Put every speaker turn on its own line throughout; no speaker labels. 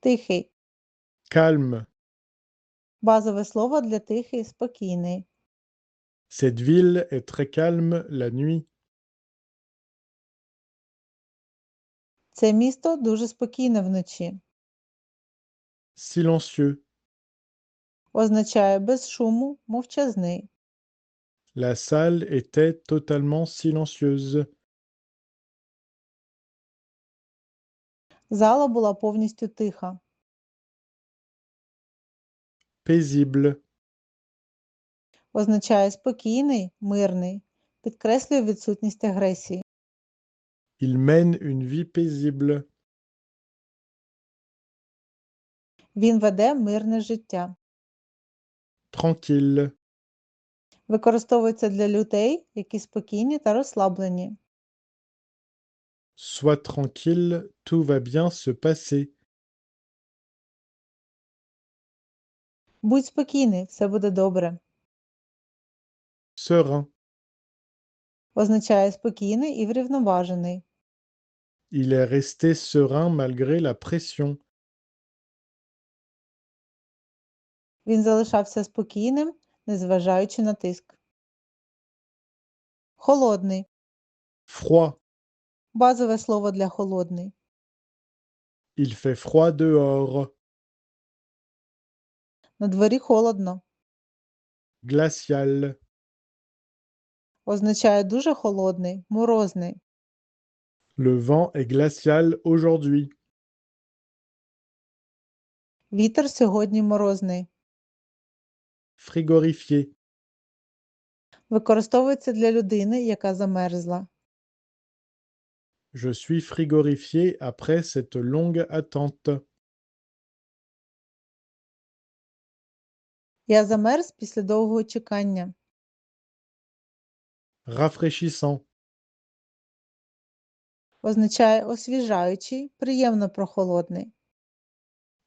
Тихий.
calme.
Базове слово для тихий, спокійний.
Cette ville est très calme la nuit.
Це місто дуже спокійне вночі.
Silencieux.
Означає без шуму, мовчазний.
La salle était totalement silencieuse.
Зала була повністю тиха.
Paisible.
Означає спокійний, мирний. Підкреслює відсутність агресії.
Il mène une vie paisible.
Він веде мирне життя.
Tranquille.
Використовується для людей, які спокійні та розслаблені.
Sois tranquille, tout va bien se passer.
Будь спокійний, все буде добре.
Serein.
Означає спокійний і врівноважений.
Il est resté serein malgré la pression.
Він залишався спокійним, незважаючи на тиск. Холодний.
Froid.
Базове слово для холодний.
Il fait froid dehors.
На дворі холодно.
Glacial.
Означає дуже холодний, морозний.
Le vent est glacial aujourd'hui.
Вітер сьогодні морозний.
Frigorifié.
Використовується для людини, яка замерзла.
Je suis frigorifié après cette longue attente.
Я замерз після довгого чекання.
Rafraîchissant.
Означає освіжаючий, приємно прохолодний.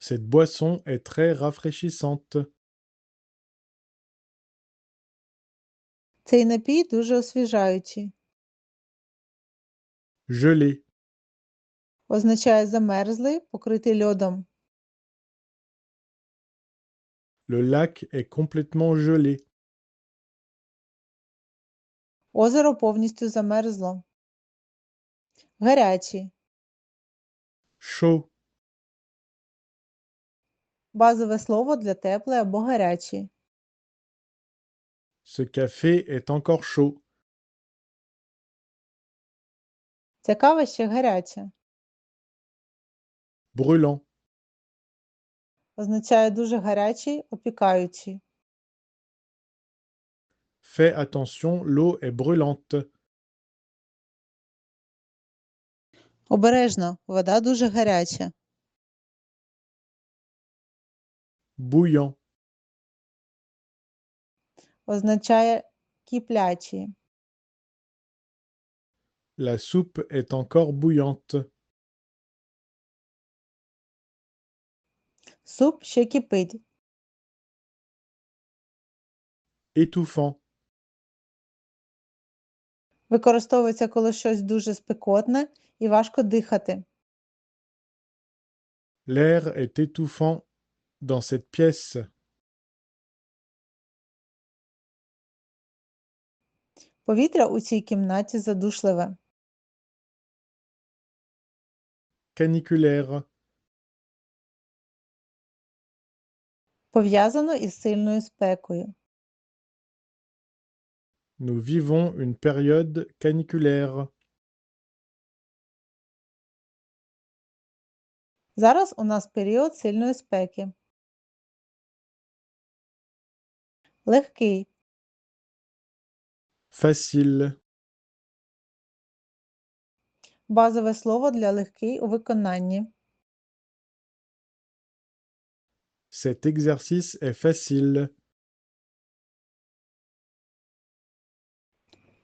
Cette boisson est très rafraîchissante.
Цей напій дуже освіжаючий.
Gelé.
Означає замерзлий, покритий льодом.
Le lac est complètement gelé.
Озеро повністю замерзло. Гарячий.
Chaud.
Базове слово для теплий або гарячий.
Ce café est encore chaud.
Ця кава ще гаряча.
Brûlant.
Означає дуже гарячий, опікаючий.
Fais attention, l'eau est brûlante.
Обережно, вода дуже гаряча.
Bouillant.
Означає киплячий.
La soupe est encore bouillante.
Суп ще кипить.
Étouffant.
Використовується, коли щось дуже спекотне і важко дихати.
L'air est étouffant dans cette pièce.
Повітря у цій кімнаті задушливе.
Caniculaire.
Пов'язано із сильною спекою.
Nous vivons une période caniculaire.
Зараз у нас період сильної спеки. Легкий.
Facile.
Базове слово для легкий у виконанні.
Cet exercice est facile.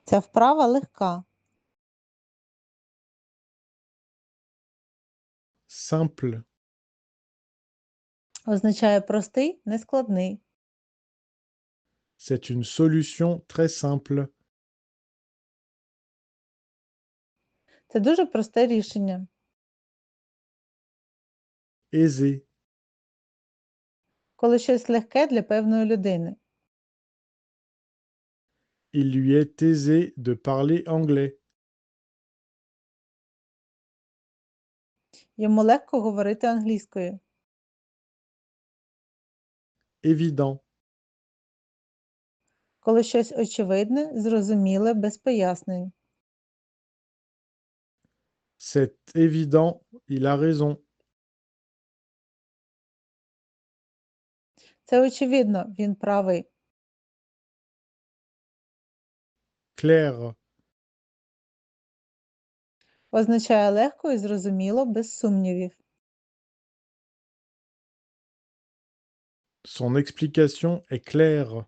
Ця вправа легка.
Simple.
Означає простий, нескладний.
C'est une solution très simple.
Це дуже просте рішення.
aisé,
коли щось легке для певної людини.
il lui est aisé de parler anglais,
Йому легко говорити англійською.
évident,
Коли щось очевидне, зрозуміле, без пояснень.
C'est évident, il a raison,
Це очевидно, він правий.
clair,
Означає легко і зрозуміло, без сумнівів.
son explication est claire,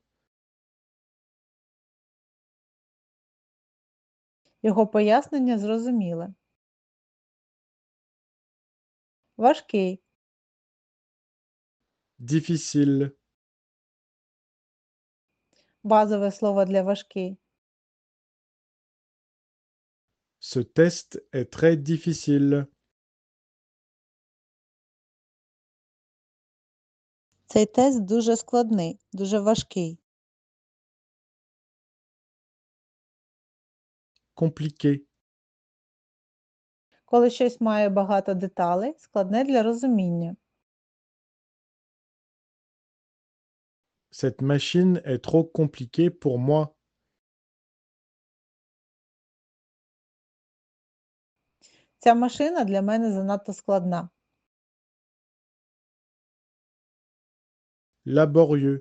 Його пояснення зрозуміле. Важкий,
difficile,
базове слово для важкий.
ce test est très difficile,
Цей тест дуже складний, дуже важкий.
compliqué,
Коли щось має багато деталей, складне для розуміння.
cette machine est trop compliquée pour moi,
Ця машина для мене занадто складна.
laborieux,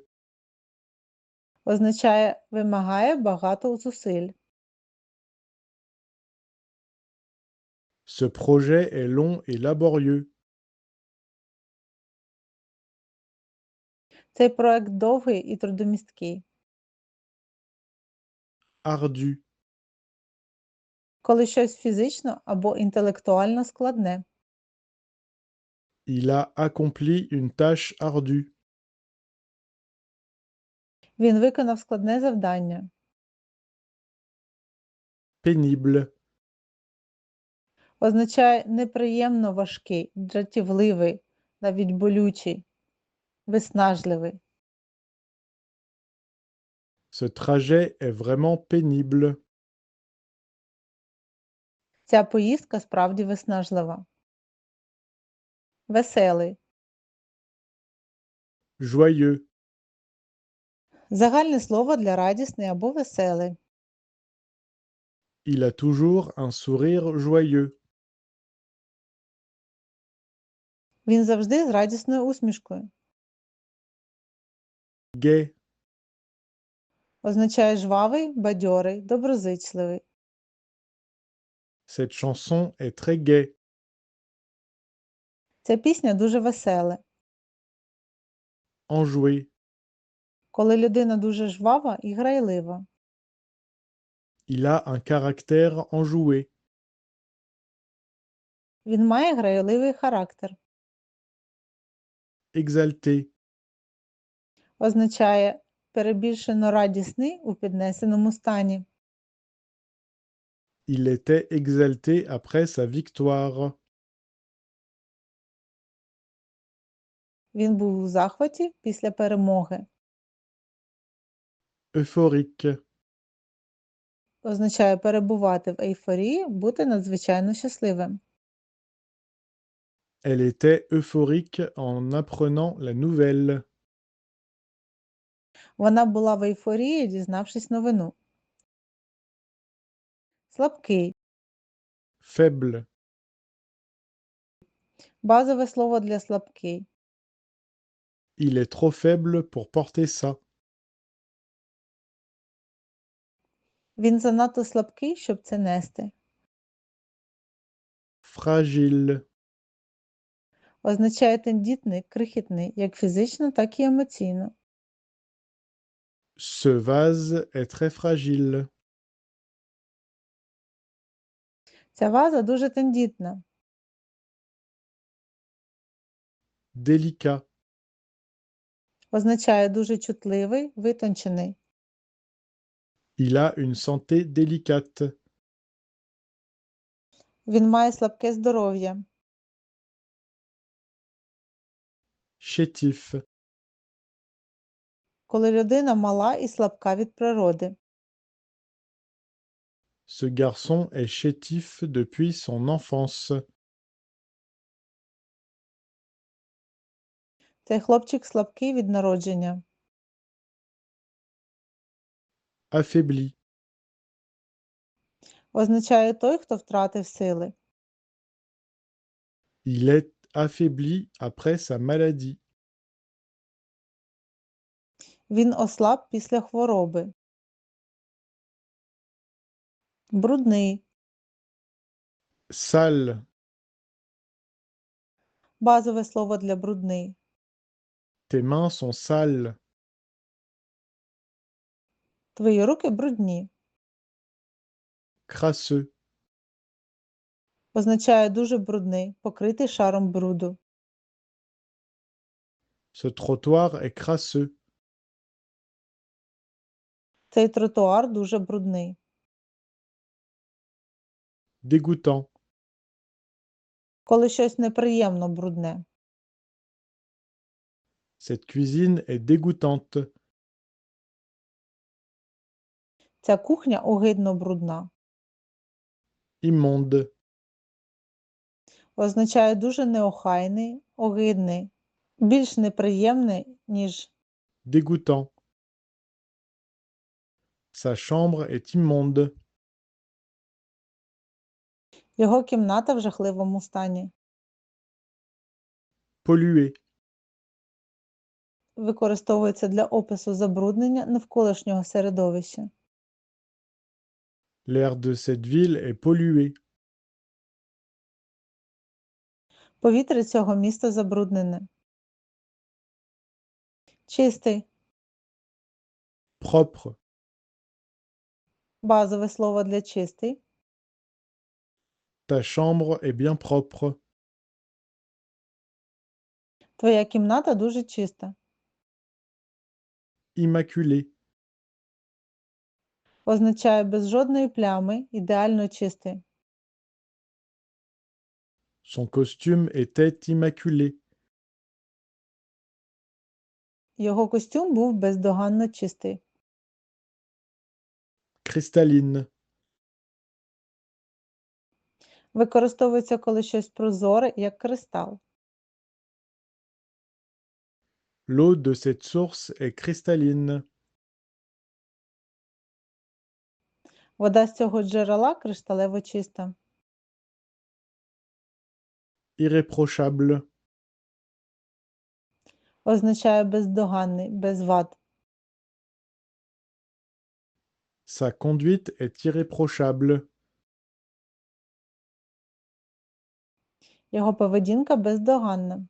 Означає вимагає багато зусиль.
Ce projet est long et laborieux,
Цей проект довгий і трудомісткий.
ardu,
Коли щось фізично або інтелектуально складне.
il a accompli une tâche ardue,
Він виконав складне завдання.
pénible,
Означає неприємно важкий, дратівливий, навіть болючий, виснажливий.
ce trajet est vraiment pénible,
Ця поїздка справді виснажлива. Веселий.
joyeux,
Загальне слово для радісний або веселий.
il a toujours un sourire joyeux,
Він завжди з радісною усмішкою.
gai,
Означає жвавий, бадьорий, доброзичливий.
cette chanson est très gaie,
Ця пісня дуже весела.
enjouée,
Коли людина дуже жвава і грайлива.
il a un caractère enjoué,
Він має грайливий характер.
Exalté,
Означає перебільшено радісний у піднесеному стані.
il était exalté après sa victoire,
Він був у захваті після перемоги.
euphorique,
Означає перебувати в ейфорії, бути надзвичайно щасливим.
Elle était euphorique en apprenant la nouvelle,
Вона була в ейфорії, дізнавшись новину. Слабкий.
faible,
Базове слово для слабкий.
il est trop faible pour porter ça,
Він занадто слабкий, щоб це нести.
fragile,
Означає тендітний, крихітний, як фізично, так і емоційно.
ce vase est très fragile,
Ця ваза дуже тендітна.
délicat,
Означає дуже чутливий, витончений.
il a une santé délicate,
Він має слабке здоров'я.
Chétif,
коли людина мала і слабка від природи.
ce garçon est chétif depuis son enfance,
Цей хлопчик слабкий від народження.
affaibli,
Означає той, хто втратив сили.
il est affaibli après sa maladie,
Він ослаб після хвороби. Брудний.
sale,
Базове слово для брудний.
tes mains sont sales,
Твої руки брудні.
crasseux,
Означає дуже брудний, покритий шаром бруду.
ce trottoir est crasseux,
Цей тротуар дуже брудний.
dégoûtant,
Коли щось неприємно брудне.
cette cuisine est dégoûtante,
Ця кухня огидно брудна.
immonde,
Означає дуже неохайний, огидний, більш неприємний, ніж
dégoûtant. Sa chambre est immonde,
його кімната в жахливому стані.
polluée,
Використовується для опису забруднення навколишнього середовища.
l'air de cette ville est pollué,
Повітря цього міста забруднене. Чистий.
propre,
Базове слово для чистий.
ta chambre est bien propre,
Твоя кімната дуже чиста.
immaculé,
Означає без жодної плями, ідеально чистий.
Son costume était immaculé,
Його костюм був бездоганно чистий.
cristalline,
Використовується, коли щось прозоре, як кристал.
l'eau de cette source est cristalline,
Вода з цього джерела кришталево чиста.
Irréprochable,
Означає бездоганний, без вад.
sa conduite est irréprochable,
Його поведінка бездоганна.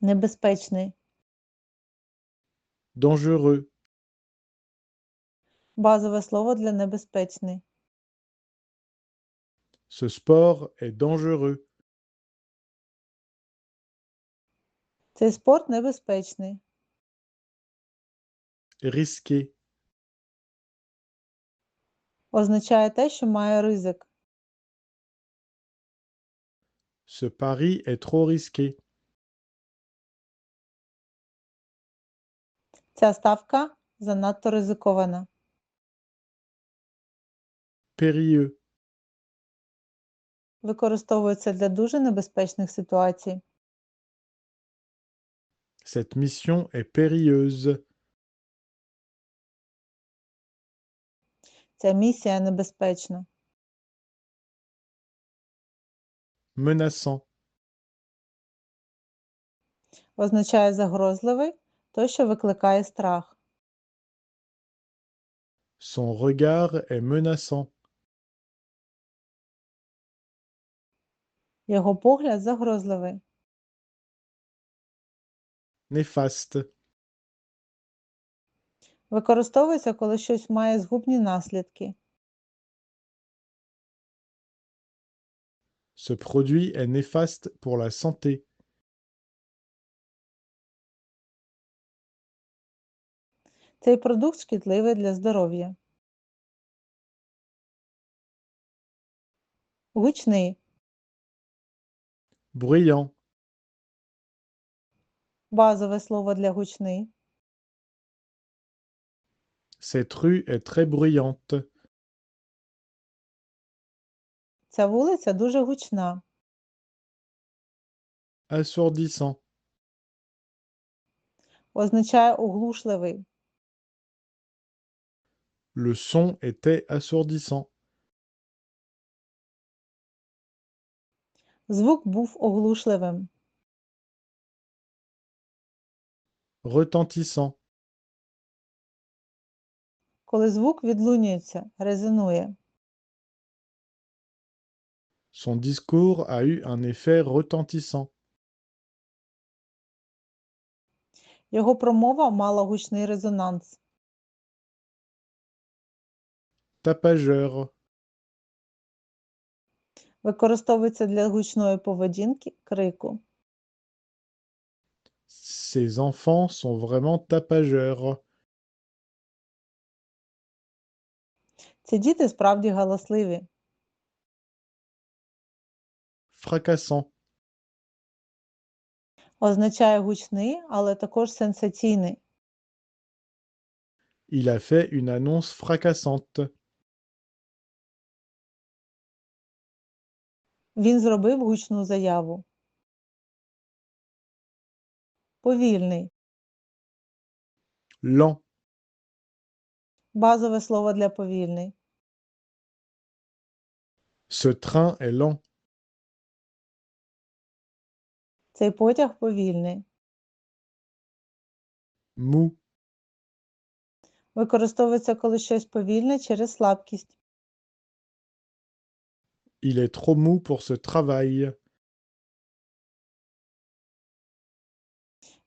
Небезпечний.
dangereux,
Базове слово для небезпечний.
Ce sport est dangereux,
Цей спорт небезпечний.
risqué,
Означає те, що має ризик.
ce pari est trop risqué,
Ця ставка занадто ризикована.
périlleux,
Використовується для дуже небезпечних ситуацій.
cette mission est périlleuse,
Ця місія небезпечна.
menaçant,
Означає загрозливий, той, що викликає страх.
son regard est menaçant,
Його погляд загрозливий.
néfaste,
Використовується, коли щось має згубні наслідки.
ce produit est néfaste pour la santé,
Цей продукт шкідливий для здоров'я. Гучний.
bruyant,
Базове слово для гучний.
cette rue est très bruyante,
Ця вулиця дуже гучна.
assourdissant,
Означає оглушливий.
le son était assourdissant,
Звук був оглушливим.
retentissant,
Коли звук відлунюється, резонує.
son discours a eu un effet retentissant,
Його промова мала гучний резонанс.
tapageur,
Використовується для гучної поведінки, крику.
ces enfants sont vraiment tapageurs,
Ці діти справді галасливі.
fracassant,
Означає гучний, але також сенсаційний.
il a fait une annonce fracassante,
Він зробив гучну заяву. Повільний.
lent,
Базове слово для повільний.
ce train est lent,
Цей потяг повільний.
mou,
Використовується, коли щось повільне через слабкість.
Il est trop mou pour ce travail,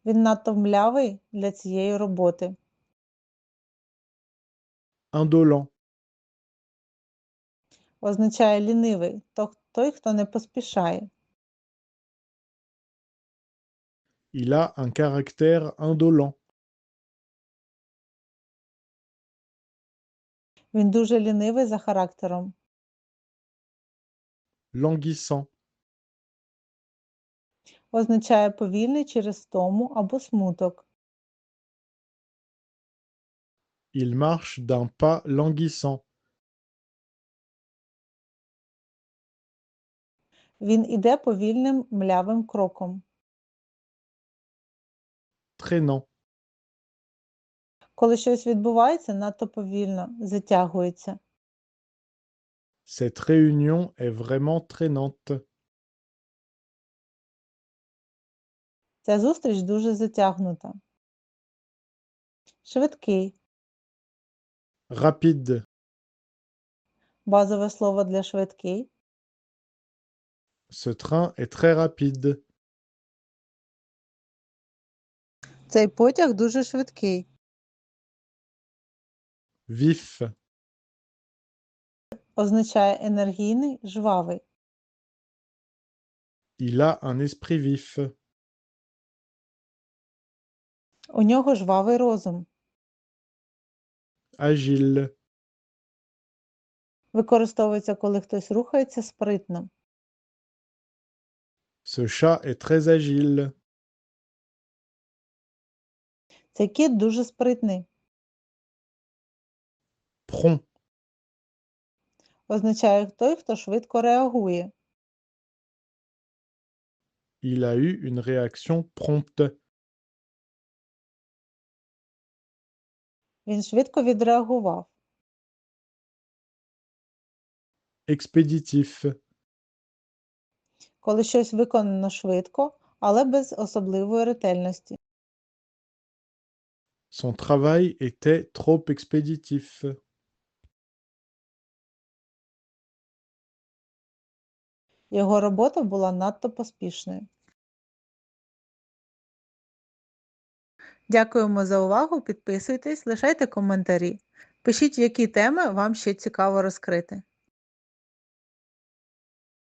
Він надто млявий для цієї роботи.
indolent,
Означає лінивий, то той, хто не поспішає.
il a un caractère indolent,
Він дуже лінивий за характером.
Languissant,
Означає повільний через втому або смуток.
il marche d'un pas languissant,
Він іде повільним млявим кроком.
traînant,
Коли щось відбувається надто повільно, затягується.
Cette réunion est vraiment traînante,
Ця зустріч дуже затягнута. Швидкий.
rapide,
Базове слово для швидкий.
ce train est très rapide,
Цей потяг дуже швидкий.
vif,
Означає енергійний, жвавий.
il a un esprit vif,
У нього жвавий розум.
agile,
Використовується, коли хтось рухається спритно.
ce chat est très agile,
Цей кіт дуже спритний.
prompt,
Означає той, хто швидко реагує.
il a eu une réaction prompte,
Він швидко відреагував.
expéditif,
Коли щось виконано швидко, але без особливої ретельності.
son travail était trop expéditif,
Його робота була надто поспішною. Дякуємо за увагу. Підписуйтесь, лишайте коментарі. Пишіть, які теми вам ще цікаво розкрити.